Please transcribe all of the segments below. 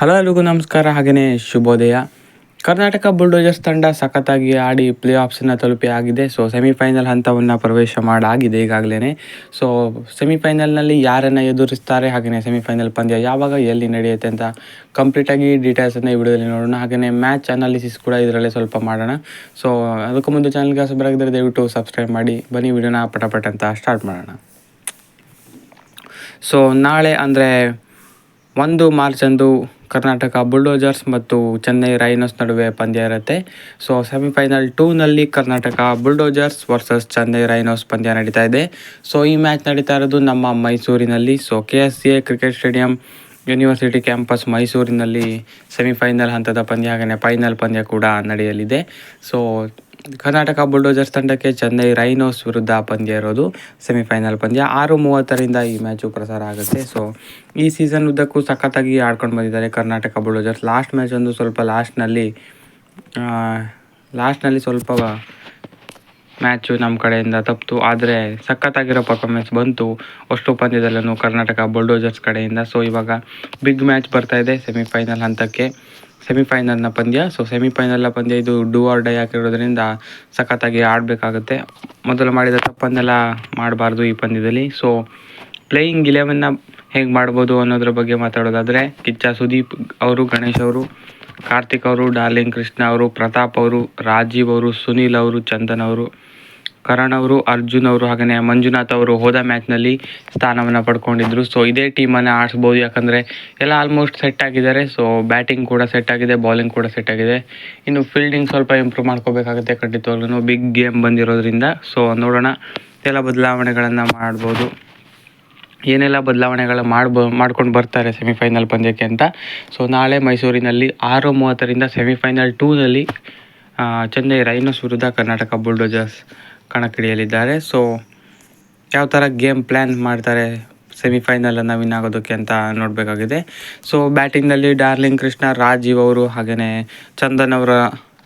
Hello ಎಲ್ರಿಗೂ ನಮಸ್ಕಾರ. ಹಾಗೆಯೇ ಶುಭೋದಯ. ಕರ್ನಾಟಕ ಬುಲ್ಡೋಜರ್ಸ್ ತಂಡ ಸಖತ್ತಾಗಿ ಆಡಿ ಪ್ಲೇ ಆಫ್ಸನ್ನು ತಲುಪಿ ಆಗಿದೆ. ಸೊ, ಸೆಮಿಫೈನಲ್ ಹಂತವನ್ನು ಪ್ರವೇಶ ಮಾಡಾಗಿದೆ ಈಗಾಗಲೇ ಸೊ, ಸೆಮಿಫೈನಲ್ನಲ್ಲಿ ಯಾರನ್ನು ಎದುರಿಸ್ತಾರೆ? ಹಾಗೆಯೇ ಸೆಮಿಫೈನಲ್ ಪಂದ್ಯ ಯಾವಾಗ, ಎಲ್ಲಿ ನಡೆಯುತ್ತೆ ಅಂತ ಕಂಪ್ಲೀಟಾಗಿ ಡೀಟೇಲ್ಸನ್ನು ಈ ವಿಡಿಯೋದಲ್ಲಿ ನೋಡೋಣ. ಹಾಗೆಯೇ ಮ್ಯಾಚ್ ಅನಾಲಿಸಿಸ್ ಕೂಡ ಇದರಲ್ಲೇ ಸ್ವಲ್ಪ ಮಾಡೋಣ. ಸೊ, ಅದಕ್ಕೂ ಮುಂದೆ ಚಾನಲ್ಗೆ ಹೊಸಬರಾಗಿದ್ದರೆ ದಯವಿಟ್ಟು ಸಬ್ಸ್ಕ್ರೈಬ್ ಮಾಡಿ. ಬನ್ನಿ, ವಿಡಿಯೋನ ಪಟಪಟ ಅಂತ ಸ್ಟಾರ್ಟ್ ಮಾಡೋಣ. ಸೊ, ನಾಳೆ ಅಂದರೆ ಒಂದು ಮಾರ್ಚಂದು ಕರ್ನಾಟಕ ಬುಲ್ಡೋಜರ್ಸ್ ಮತ್ತು ಚೆನ್ನೈ ರೈನೋಸ್ ನಡುವೆ ಪಂದ್ಯ ಇರುತ್ತೆ so semifinal ಟೂನಲ್ಲಿ Karnataka Bulldozers versus Chennai Rhinos ಪಂದ್ಯ ನಡೀತಾ ಇದೆ. ಸೊ ಈ ಮ್ಯಾಚ್ ನಡೀತಾ ಇರೋದು ನಮ್ಮ ಮೈಸೂರಿನಲ್ಲಿ. So K S A cricket stadium university campus ಮೈಸೂರಿನಲ್ಲಿ ಸೆಮಿಫೈನಲ್ ಹಂತದ ಪಂದ್ಯ ಹಾಗೆಯೇ ಫೈನಲ್ ಪಂದ್ಯ ಕೂಡ ನಡೆಯಲಿದೆ. ಸೊ ಕರ್ನಾಟಕ ಬುಲ್ಡೋಜರ್ಸ್ ತಂಡಕ್ಕೆ ಚೆನ್ನೈ ರೈನೋಸ್ ವಿರುದ್ಧ ಪಂದ್ಯ ಇರೋದು. ಸೆಮಿಫೈನಲ್ ಪಂದ್ಯ ಆರು ಮೂವತ್ತರಿಂದ ಈ ಮ್ಯಾಚು ಪ್ರಸಾರ ಆಗುತ್ತೆ. ಸೊ ಈ ಸೀಸನ್ ಉದ್ದಕ್ಕೂ ಸಖತ್ತಾಗಿ ಆಡ್ಕೊಂಡು ಬಂದಿದ್ದಾರೆ ಕರ್ನಾಟಕ ಬುಲ್ಡೋಜರ್ಸ್. ಲಾಸ್ಟ್ ಮ್ಯಾಚ್ ಒಂದು ಸ್ವಲ್ಪ ಲಾಸ್ಟ್ನಲ್ಲಿ ಲಾಸ್ಟ್ನಲ್ಲಿ ಸ್ವಲ್ಪ ಮ್ಯಾಚು ನಮ್ಮ ಕಡೆಯಿಂದ ತಪ್ಪಿತು ಆದರೆ ಸಖತ್ತಾಗಿರೋ ಪರ್ಫಾರ್ಮೆನ್ಸ್ ಬಂತು ಅಷ್ಟು ಪಂದ್ಯದಲ್ಲೂ ಕರ್ನಾಟಕ ಬುಲ್ಡೋಜರ್ಸ್ ಕಡೆಯಿಂದ. ಸೊ ಇವಾಗ ಬಿಗ್ ಮ್ಯಾಚ್ ಬರ್ತಾ ಇದೆ ಸೆಮಿಫೈನಲ್ ಹಂತಕ್ಕೆ. ಸೆಮಿಫೈನಲ್ನ ಪಂದ್ಯ. ಸೊ ಸೆಮಿಫೈನಲ್ನ ಪಂದ್ಯ ಇದು ಡೂ ಆರ್ ಡೈ ಹಾಕಿರೋದ್ರಿಂದ ಸಖತ್ತಾಗಿ ಆಡಬೇಕಾಗುತ್ತೆ. ಮೊದಲು ಮಾಡಿದ ತಪ್ಪನ್ನೆಲ್ಲ ಮಾಡಬಾರ್ದು ಈ ಪಂದ್ಯದಲ್ಲಿ. ಸೊ ಪ್ಲೇಯಿಂಗ್ ಇಲೆವೆನ್ನ ಹೇಗೆ ಮಾಡ್ಬೋದು ಅನ್ನೋದ್ರ ಬಗ್ಗೆ ಮಾತಾಡೋದಾದರೆ, ಕಿಚ್ಚ ಸುದೀಪ್ ಅವರು, ಗಣೇಶ್ ಅವರು, ಕಾರ್ತಿಕ್ ಅವರು, ಡಾರ್ಲಿಂಗ್ ಕೃಷ್ಣ ಅವರು, ಪ್ರತಾಪ್ ಅವರು, ರಾಜೀವ್ ಅವರು, ಸುನೀಲ್ ಅವರು, ಚಂದನ್ ಅವರು ಕರಣ್ ಅವರು, ಅರ್ಜುನ್ ಅವರು ಹಾಗೆಯೇ ಮಂಜುನಾಥ್ ಅವರು ಹೋದ ಮ್ಯಾಚ್ನಲ್ಲಿ ಸ್ಥಾನವನ್ನು ಪಡ್ಕೊಂಡಿದ್ರು. ಸೊ ಇದೇ ಟೀಮನ್ನು ಆಡಿಸ್ಬೋದು ಯಾಕಂದರೆ ಎಲ್ಲ ಆಲ್ಮೋಸ್ಟ್ ಸೆಟ್ ಆಗಿದ್ದಾರೆ. ಸೊ ಬ್ಯಾಟಿಂಗ್ ಕೂಡ ಸೆಟ್ ಆಗಿದೆ ಬೌಲಿಂಗ್ ಕೂಡ ಸೆಟ್ ಆಗಿದೆ. ಇನ್ನು ಫೀಲ್ಡಿಂಗ್ ಸ್ವಲ್ಪ ಇಂಪ್ರೂವ್ ಮಾಡ್ಕೋಬೇಕಾಗುತ್ತೆ ಖಂಡಿತವಾಗ್ಲೂ ಬಿಗ್ ಗೇಮ್ ಬಂದಿರೋದ್ರಿಂದ. ಸೊ ನೋಡೋಣ. ಎಲ್ಲ ಬದಲಾವಣೆಗಳನ್ನು ಮಾಡ್ಬೋದು. ಏನೆಲ್ಲ ಬದಲಾವಣೆಗಳು ಮಾಡ್ಬೋ, ಮಾಡ್ಕೊಂಡು ಬರ್ತಾರೆ ಸೆಮಿಫೈನಲ್ ಪಂದ್ಯಕ್ಕೆ ಅಂತ. ಸೊ ನಾಳೆ ಮೈಸೂರಿನಲ್ಲಿ ಆರು ಮೂವತ್ತರಿಂದ ಸೆಮಿಫೈನಲ್ ಟೂನಲ್ಲಿ ಚೆನ್ನೈ ರೈನೋಸ್ ವಿರುದ್ಧ ಕರ್ನಾಟಕ ಬುಲ್ಡೋಜರ್ಸ್ ಕಣಕ್ಕಿಳಿಯಲಿದ್ದಾರೆ. ಸೊ ಯಾವ ಥರ ಗೇಮ್ ಪ್ಲ್ಯಾನ್ ಮಾಡ್ತಾರೆ ಸೆಮಿಫೈನಲನ್ನು ವಿನ್ ಆಗೋದಕ್ಕೆ ಅಂತ ನೋಡಬೇಕಾಗಿದೆ. ಸೊ ಬ್ಯಾಟಿಂಗ್ನಲ್ಲಿ ಡಾರ್ಲಿಂಗ್ ಕೃಷ್ಣ ರಾಜೀವ್ ಅವರು ಹಾಗೆಯೇ ಚಂದನ್ ಅವರ,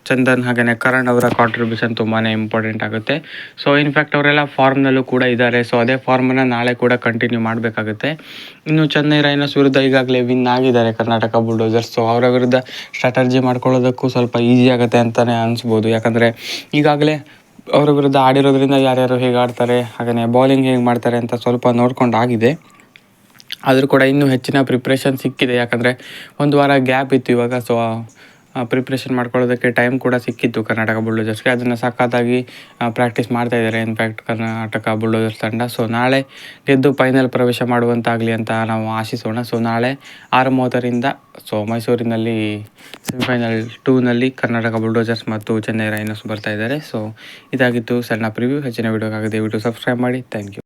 ಚಂದನ್ ಹಾಗೆಯೇ ಕರಣ್ ಅವರ ಕಾಂಟ್ರಿಬ್ಯೂಷನ್ ತುಂಬಾ ಇಂಪಾರ್ಟೆಂಟ್ ಆಗುತ್ತೆ. ಸೊ ಇನ್ಫ್ಯಾಕ್ಟ್ ಅವರೆಲ್ಲ ಫಾರ್ಮ್ನಲ್ಲೂ ಕೂಡ ಇದ್ದಾರೆ. ಸೊ ಅದೇ ಫಾರ್ಮನ್ನು ನಾಳೆ ಕೂಡ ಕಂಟಿನ್ಯೂ ಮಾಡಬೇಕಾಗುತ್ತೆ. ಇನ್ನು ಚೆನ್ನೈ ರೈನರ್ಸ್ ವಿರುದ್ಧ ಈಗಾಗಲೇ ವಿನ್ ಆಗಿದ್ದಾರೆ ಕರ್ನಾಟಕ ಬುಲ್ಡೋಸರ್ಸ್ ಸೊ ಅವರ ವಿರುದ್ಧ ಸ್ಟ್ರಾಟರ್ಜಿ ಮಾಡ್ಕೊಳ್ಳೋದಕ್ಕೂ ಸ್ವಲ್ಪ ಈಸಿ ಆಗುತ್ತೆ ಅಂತಲೇ ಅನಿಸ್ಬೋದು. ಯಾಕಂದರೆ ಈಗಾಗಲೇ ಅವರ ವಿರುದ್ಧ ಆಡಿರೋದ್ರಿಂದ ಯಾರ್ಯಾರು ಹೇಗೆ ಆಡ್ತಾರೆ ಹಾಗೆಯೇ ಬೌಲಿಂಗ್ ಹೇಗೆ ಮಾಡ್ತಾರೆ ಅಂತ ಸ್ವಲ್ಪ ನೋಡ್ಕೊಂಡು ಆಗಿದೆ ಆದರೂ ಕೂಡ ಇನ್ನೂ ಹೆಚ್ಚಿನ ಪ್ರಿಪ್ರೇಷನ್ ಸಿಕ್ಕಿದೆ. ಯಾಕಂದರೆ ಒಂದು ವಾರ ಗ್ಯಾಪ್ ಇತ್ತು ಇವಾಗ ಸೊ ಪ್ರಿಪ್ರೇಷನ್ ಮಾಡ್ಕೊಳ್ಳೋದಕ್ಕೆ ಟೈಮ್ ಕೂಡ ಸಿಕ್ಕಿತ್ತು ಕರ್ನಾಟಕ ಬುಲ್ಡೋಜರ್ಸ್ಗೆ ಅದನ್ನು ಸಖತ್ತಾಗಿ ಪ್ರಾಕ್ಟೀಸ್ ಮಾಡ್ತಾ ಇದ್ದಾರೆ. ಇನ್ಫ್ಯಾಕ್ಟ್ ಕರ್ನಾಟಕ ಬುಲ್ಡೋಜರ್ಸ್ ತಂಡ. ಸೊ ನಾಳೆ ಗೆದ್ದು ಫೈನಲ್ ಪ್ರವೇಶ ಮಾಡುವಂತಾಗಲಿ ಅಂತ ನಾವು ಆಶಿಸೋಣ. ಸೊ ನಾಳೆ ಆರು ಮೂವತ್ತರಿಂದ ಸೊ ಮೈಸೂರಿನಲ್ಲಿ ಸೆಮಿಫೈನಲ್ ಟೂನಲ್ಲಿ ಕರ್ನಾಟಕ ಬುಲ್ಡೋಜರ್ಸ್ ಮತ್ತು ಚೆನ್ನೈ ರೈನರ್ಸ್ ಬರ್ತಾ ಇದ್ದಾರೆ. ಸೊ ಇದಾಗಿತ್ತು ಸಣ್ಣ ಪ್ರಿವ್ಯೂ ಹೆಚ್ಚಿನ ವೀಡಿಯೋಗಾಗದೆ ದಯವಿಟ್ಟು ಸಬ್ಸ್ಕ್ರೈಬ್ ಮಾಡಿ. Thank you